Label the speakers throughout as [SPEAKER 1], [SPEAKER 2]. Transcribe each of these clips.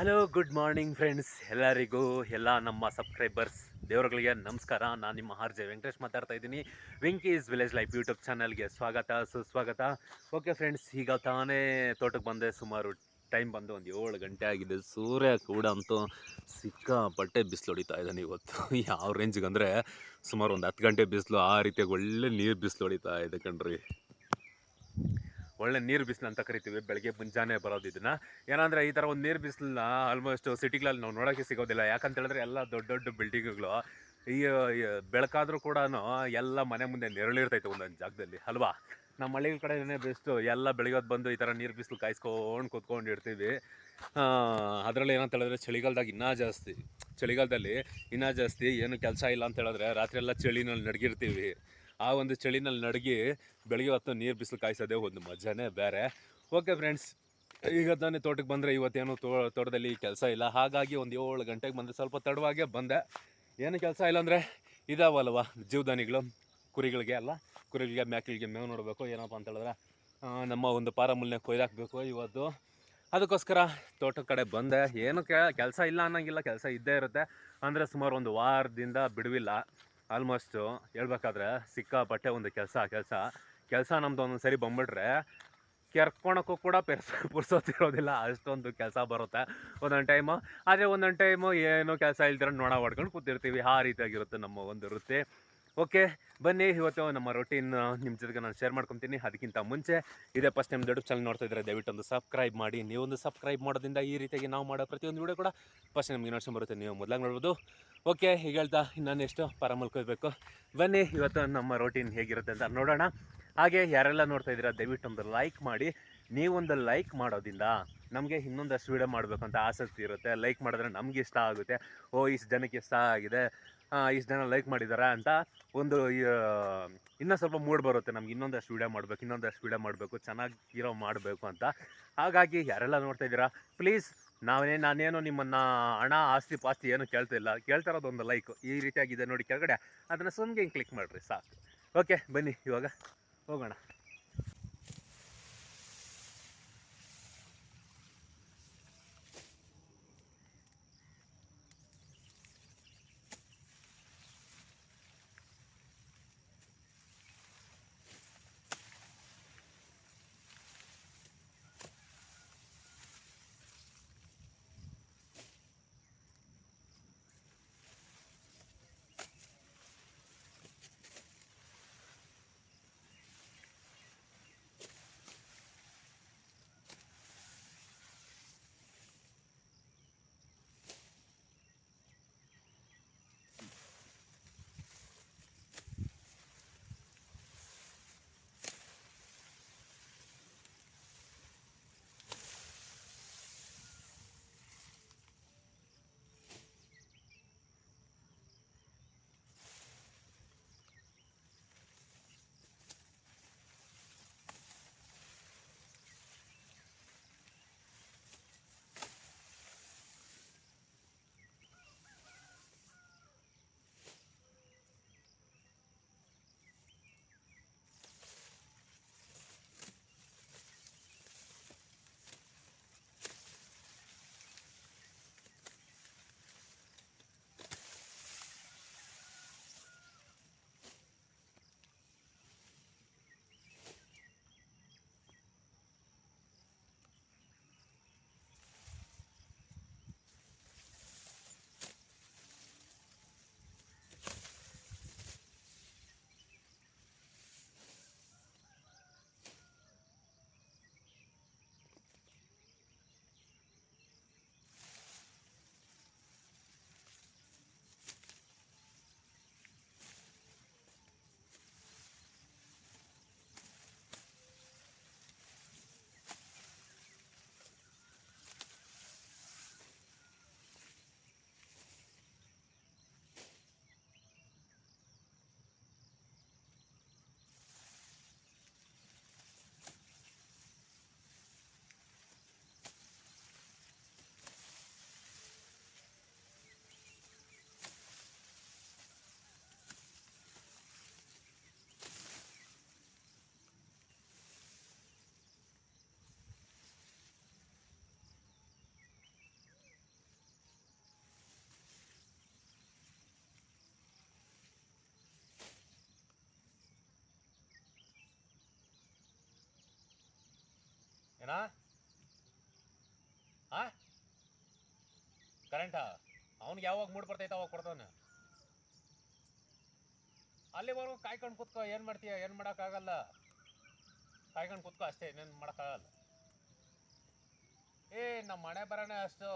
[SPEAKER 1] Hello good morning friends ಎಲ್ಲರಿಗೂ, ಎಲ್ಲ ನಮ್ಮ ಸಬ್ಸ್ಕ್ರೈಬರ್ಸ್ ದೇವರುಗಳಿಗೆ ನಮಸ್ಕಾರ. ನಾನು ನಿಮ್ಮ ಆರ್ ಜೆ ವೆಂಕಟೇಶ್ ಮಾತಾಡ್ತಾ ಇದ್ದೀನಿ. ವೆಂಕೀಸ್ ವಿಲೇಜ್ ಲೈಫ್ ಯೂಟ್ಯೂಬ್ ಚಾನಲ್ಗೆ ಸ್ವಾಗತ, ಸುಸ್ವಾಗತ. ಓಕೆ ಫ್ರೆಂಡ್ಸ್ ಈಗ ತಾನೇ ತೋಟಕ್ಕೆ ಬಂದೆ. ಸುಮಾರು ಟೈಮ್ ಬಂದು ಒಂದು ಏಳು ಗಂಟೆ ಆಗಿದೆ. ಸೂರ್ಯ ಕೂಡ ಅಂತೂ ಸಿಕ್ಕಾಪಟ್ಟೆ ಬಿಸಿಲು ಹೊಡಿತಾ ಇದ್ದಾನೆ ಇವತ್ತು. ಯಾವ ರೇಂಜಿಗೆ ಅಂದರೆ ಸುಮಾರು ಒಂದು ಹತ್ತು ಗಂಟೆ ಬಿಸಿಲು. ಆ ರೀತಿಯಾಗಿ ಒಳ್ಳೆ ನೀರು ಬಿಸಿಲು ಹೊಡಿತಾ ಇದೆ ಕಣ್ರಿ. ಒಳ್ಳೆ ನೀರು ಬಿಸಿಲು ಅಂತ ಕರಿತೀವಿ, ಬೆಳಗ್ಗೆ ಮುಂಜಾನೆ ಬರೋದು ಇದನ್ನ. ಏನಂದ್ರೆ ಈ ಥರ ಒಂದು ನೀರು ಬಿಸಿಲನ್ನ ಆಲ್ಮೋಸ್ಟ್ ಸಿಟಿಗಳಲ್ಲಿ ನಾವು ನೋಡೋಕ್ಕೆ ಸಿಗೋದಿಲ್ಲ. ಯಾಕಂತ ಹೇಳಿದ್ರೆ ಎಲ್ಲ ದೊಡ್ಡ ದೊಡ್ಡ ಬಿಲ್ಡಿಂಗ್ಗಳು ಈ ಬೆಳಕಾದರೂ ಕೂಡ ಎಲ್ಲ ಮನೆ ಮುಂದೆ ನೆರಳಿರ್ತೈತೆ ಒಂದೊಂದು ಜಾಗದಲ್ಲಿ, ಅಲ್ವಾ? ನಮ್ಮ ಹಳ್ಳಿಗಳ ಕಡೆನೇ ಬೆಸ್ಟು ಎಲ್ಲ ಬೆಳಗ್ಗೆ ಬಂದು ಈ ಥರ ನೀರು ಬಿಸಿಲು ಕಾಯಿಸ್ಕೊಂಡು ಕೂತ್ಕೊಂಡು ಇರ್ತೀವಿ. ಅದರಲ್ಲಿ ಏನಂತ ಹೇಳಿದ್ರೆ ಚಳಿಗಾಲದಾಗ ಇನ್ನೂ ಜಾಸ್ತಿ, ಚಳಿಗಾಲದಲ್ಲಿ ಇನ್ನೂ ಜಾಸ್ತಿ ಏನು ಕೆಲಸ ಇಲ್ಲ ಅಂತ ಹೇಳಿದ್ರೆ ರಾತ್ರಿ ಎಲ್ಲ ಚಳಿನಲ್ಲಿ ನಡಗಿರ್ತೀವಿ. ಆ ಒಂದು ಚಳಿನಲ್ಲಿ ನಡಗಿ ಬೆಳಗ್ಗೆ ಹೊತ್ತು ನೀರು ಬಿಸಿಲು ಕಾಯಿಸೋದೇ ಒಂದು ಮಜಾನೇ ಬೇರೆ. ಓಕೆ ಫ್ರೆಂಡ್ಸ್ ಈಗ ತಾನೇ ತೋಟಕ್ಕೆ ಬಂದರೆ ಇವತ್ತೇನು ತೋ ತೋಟದಲ್ಲಿ ಕೆಲಸ ಇಲ್ಲ. ಹಾಗಾಗಿ ಒಂದು ಏಳು ಗಂಟೆಗೆ ಬಂದರೆ ಸ್ವಲ್ಪ ತಡವಾಗೇ ಬಂದೆ. ಏನು ಕೆಲಸ ಇಲ್ಲ ಅಂದರೆ ಇದಾವಲ್ವ ಜೀವದಾನಿಗಳು, ಕುರಿಗಳಿಗೆ ಅಲ್ಲ, ಕುರಿಗಳಿಗೆ ಮ್ಯಾಕ್ಳಿಗೆ ಮೇವು ನೋಡಬೇಕು, ಏನಪ್ಪ ಅಂತ ಹೇಳಿದ್ರೆ ನಮ್ಮ ಒಂದು ಪಾರಮೂಲ್ಯ ಕೊಯ್ದಾಕಬೇಕು ಇವತ್ತು. ಅದಕ್ಕೋಸ್ಕರ ತೋಟದ ಕಡೆ ಬಂದೆ. ಏನು ಕೆಲಸ ಇಲ್ಲ ಅನ್ನೋಂಗಿಲ್ಲ, ಕೆಲಸ ಇದ್ದೇ ಇರುತ್ತೆ. ಅಂದರೆ ಸುಮಾರು ಒಂದು ವಾರದಿಂದ ಬಿಡುವಿಲ್ಲ. ಆಲ್ಮೋಸ್ಟು ಹೇಳ್ಬೇಕಾದ್ರೆ ಸಿಕ್ಕಾಪಟ್ಟೆ ಒಂದು ಕೆಲಸ ಕೆಲಸ. ಕೆಲಸ ನಮ್ದು ಒಂದೊಂದು ಸರಿ ಬಂದ್ಬಿಟ್ರೆ ಕೆರ್ಕೊಳಕ್ಕೂ ಕೂಡ ಪೆರ್ಸ ಪುರ್ಸೋತಿರೋದಿಲ್ಲ ಅಷ್ಟೊಂದು ಕೆಲಸ ಬರುತ್ತೆ. ಒಂದೊಂದು ಟೈಮು ಆದರೆ ಒಂದೊಂದು ಟೈಮು ಏನು ಕೆಲಸ ಇಲ್ದಿರೋ ನೋಡ ಹೊಡ್ಕೊಂಡು ಕೂತಿರ್ತೀವಿ. ಆ ರೀತಿಯಾಗಿರುತ್ತೆ ನಮ್ಮ ಒಂದು ವೃತ್ತಿ. ಓಕೆ, ಬನ್ನಿ, ಇವತ್ತು ನಮ್ಮ ರೊಟೀನ್ ನಿಮ್ಮ ಜೊತೆಗೆ ನಾನು ಶೇರ್ ಮಾಡ್ಕೊತೀನಿ. ಅದಕ್ಕಿಂತ ಮುಂಚೆ, ಇದೇ ಫಸ್ಟ್ ನಿಮ್ಮ ದೊಡ್ಡ ಚಾನಲ್ ನೋಡ್ತಾ ಇದ್ದರೆ ದಯವಿಟ್ಟು ಒಂದು ಸಬ್ಸ್ಕ್ರೈಬ್ ಮಾಡಿ. ನೀವೊಂದು ಸಬ್ಸ್ಕ್ರೈಬ್ ಮಾಡೋದ್ರಿಂದ ಈ ರೀತಿಯಾಗಿ ನಾವು ಮಾಡೋ ಪ್ರತಿಯೊಂದು ವಿಡಿಯೋ ಕೂಡ ಫಸ್ಟ್ ನಿಮಗೆ ನೋಡ್ಸ್ಕೊಂಡು ಬರುತ್ತೆ. ನೀವು ಮೊದಲಾಗಿ ನೋಡ್ಬೋದು. ಓಕೆ, ಈಗ ಹೇಳ್ತಾ ನಾನು ಎಷ್ಟು ಪರ ಬನ್ನಿ, ಇವತ್ತು ನಮ್ಮ ರೊಟೀನ್ ಹೇಗಿರುತ್ತೆ ಅಂತ ನೋಡೋಣ. ಹಾಗೆ ಯಾರೆಲ್ಲ ನೋಡ್ತಾ ಇದ್ದೀರಾ ದಯವಿಟ್ಟು ಒಂದು ಲೈಕ್ ಮಾಡಿ. ನೀವೊಂದು ಲೈಕ್ ಮಾಡೋದಿಂದ ನಮಗೆ ಇನ್ನೊಂದಷ್ಟು ವೀಡಿಯೋ ಮಾಡಬೇಕು ಅಂತ ಆಸಕ್ತಿ ಇರುತ್ತೆ. ಲೈಕ್ ಮಾಡಿದ್ರೆ ನಮ್ಗೆ ಇಷ್ಟ ಆಗುತ್ತೆ. ಓ, ಇಷ್ಟು ಜನಕ್ಕೆ ಇಷ್ಟ ಆಗಿದೆ. ಇಷ್ಟು ಜನ ಲೈಕ್ ಮಾಡಿದಾರ ಅಂತ ಒಂದು ಇನ್ನೂ ಸ್ವಲ್ಪ ಮೂಡ್ ಬರುತ್ತೆ ನಮ್ಗೆ ಇನ್ನೊಂದಷ್ಟು ವಿಡಿಯೋ ಮಾಡಬೇಕು, ಇನ್ನೊಂದಷ್ಟು ವಿಡಿಯೋ ಮಾಡಬೇಕು, ಚೆನ್ನಾಗಿರೋ ಮಾಡಬೇಕು ಅಂತ. ಹಾಗಾಗಿ ಯಾರೆಲ್ಲ ನೋಡ್ತಾ ಇದ್ದೀರಾ ಪ್ಲೀಸ್ ನಾವೇ, ನಾನೇನು ನಿಮ್ಮನ್ನು ಹಣ, ಆಸ್ತಿ, ಪಾಸ್ತಿ ಏನು ಕೇಳ್ತಾ ಇಲ್ಲ. ಕೇಳ್ತಾ ಲೈಕ್ ಈ ರೀತಿಯಾಗಿದೆ ನೋಡಿ ಕೆಳಗಡೆ. ಅದನ್ನು ಹಿಂಗೆ ಕ್ಲಿಕ್ ಮಾಡಿರಿ ಸಾಕು. ಓಕೆ ಬನ್ನಿ ಇವಾಗ ಹೋಗೋಣ. ಏನಾ? ಹಾ ಕರೆಂಟ ಅವ್ನಿಗೆ ಯಾವಾಗ ಮೂಡ್ ಬರ್ತೈತೆ ಅವಾಗ ಕೊಡ್ತಾನೆ. ಅಲ್ಲಿವರೆಗೂ ಕಾಯ್ಕೊಂಡು ಕುತ್ಕೋ, ಏನು ಮಾಡ್ತೀಯ, ಏನು ಮಾಡೋಕ್ಕಾಗಲ್ಲ. ಕಾಯ್ಕೊಂಡು ಕುತ್ಕೋ ಅಷ್ಟೇ, ಇನ್ನೇನು ಮಾಡೋಕ್ಕಾಗಲ್ಲ. ಏ ನಮ್ಮ ಮನೆ ಬರೋಣ ಅಷ್ಟು.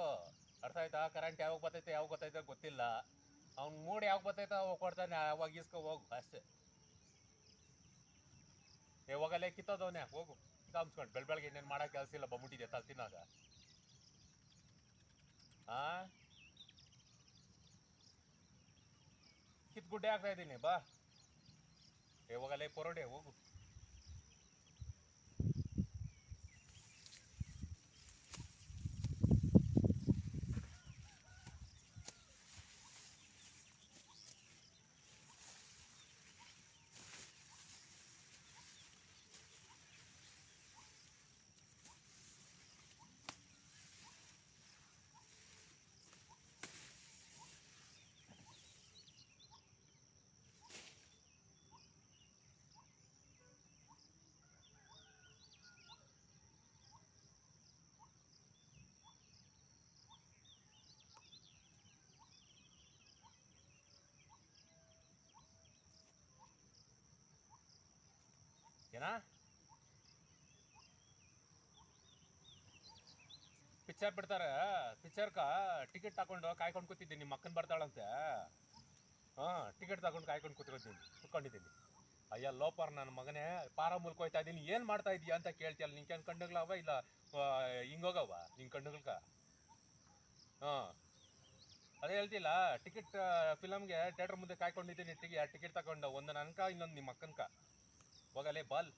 [SPEAKER 1] ಅರ್ಥ ಆಯ್ತಾ? ಕರೆಂಟ್ ಯಾವಾಗ ಬರ್ತೈತೆ, ಯಾವಾಗ ಗೊತ್ತೈತೆ ಗೊತ್ತಿಲ್ಲ. ಅವ್ನ ಮೂಡ್ ಯಾವಾಗ ಬರ್ತೈತೆ ಅವಾಗ ಕೊಡ್ತಾನೆ ಯಾವಾಗ ಇಸ್ಕೊ ಹೋಗು ಅಷ್ಟೇ. ಏ, ಹೋಗಲ್ಲೇ ಕಿತ್ತೋದವನೇ ಹೋಗು. ಕಾಮ್ಸ್ಕೊಂಡು ಬೆಳ್ ಬೆಳಗ್ಗೆ ಇನ್ನೇನು ಮಾಡೋ ಕೆಲಸ ಇಲ್ಲ ಬಂದ್ಬಿಟ್ಟಿದೆ ತಲ್ ತಿನ್ನಾಗ? ಕಿತ್ ಗುಡ್ಡೆ ಆಗ್ತಾ ಇದ್ದೀನಿ, ಬಾ. ಏ ಹೋಗಲ್ಲೇ ಪೊರೋಡೆ, ಹೋಗು. ಏನಾ ಪಿಚ್ಚರ್ ಬಿಡ್ತಾರೆ. ಪಿಚ್ಚರ್ಕ ಟಿಕೆಟ್ ತಗೊಂಡು ಕಾಯ್ಕೊಂಡು ಕೂತಿದ್ದೀನಿ. ನಿಮ್ಮ ಅಕ್ಕನ ಬರ್ತಾಳಂತೆ. ಹಾಂ, ಟಿಕೆಟ್ ತಗೊಂಡು ಕಾಯ್ಕೊಂಡು ಕೂತ್ಕೊತೀನಿ ಕೂತ್ಕೊಂಡಿದ್ದೀನಿ. ಅಯ್ಯ, ಲೋಪರ್ ನನ್ನ ಮಗನೇ. ಪಾರ ಮೂಲಕ ಹೋಯ್ತಾ ಇದ್ದೀನಿ ಏನು ಮಾಡ್ತಾ ಇದೀಯ ಅಂತ ಕೇಳ್ತೀಯಲ್ಲ. ನಿಂಗೆ ಕಣ್ಣುಗಳವ ಇಲ್ಲ ಹಿಂಗೋಗವ? ನಿನ್ ಕಣ್ಣುಗಳ್ಕ? ಹಾಂ. ಅದೇ ಹೇಳ್ತಿಲ್ಲ, ಟಿಕೆಟ್ ಫಿಲಮ್ಗೆ ಥಿಯೇಟ್ರ್ ಮುಂದೆ ಕಾಯ್ಕೊಂಡಿದ್ದೀನಿ. ಟಿಕೆ ಟಿಕೆಟ್ ತಗೊಂಡು. ಒಂದು ನನ್ಕ, ಇನ್ನೊಂದು ನಿಮ್ಮ ಅಕ್ಕನ್ಕ. बघाले बाल.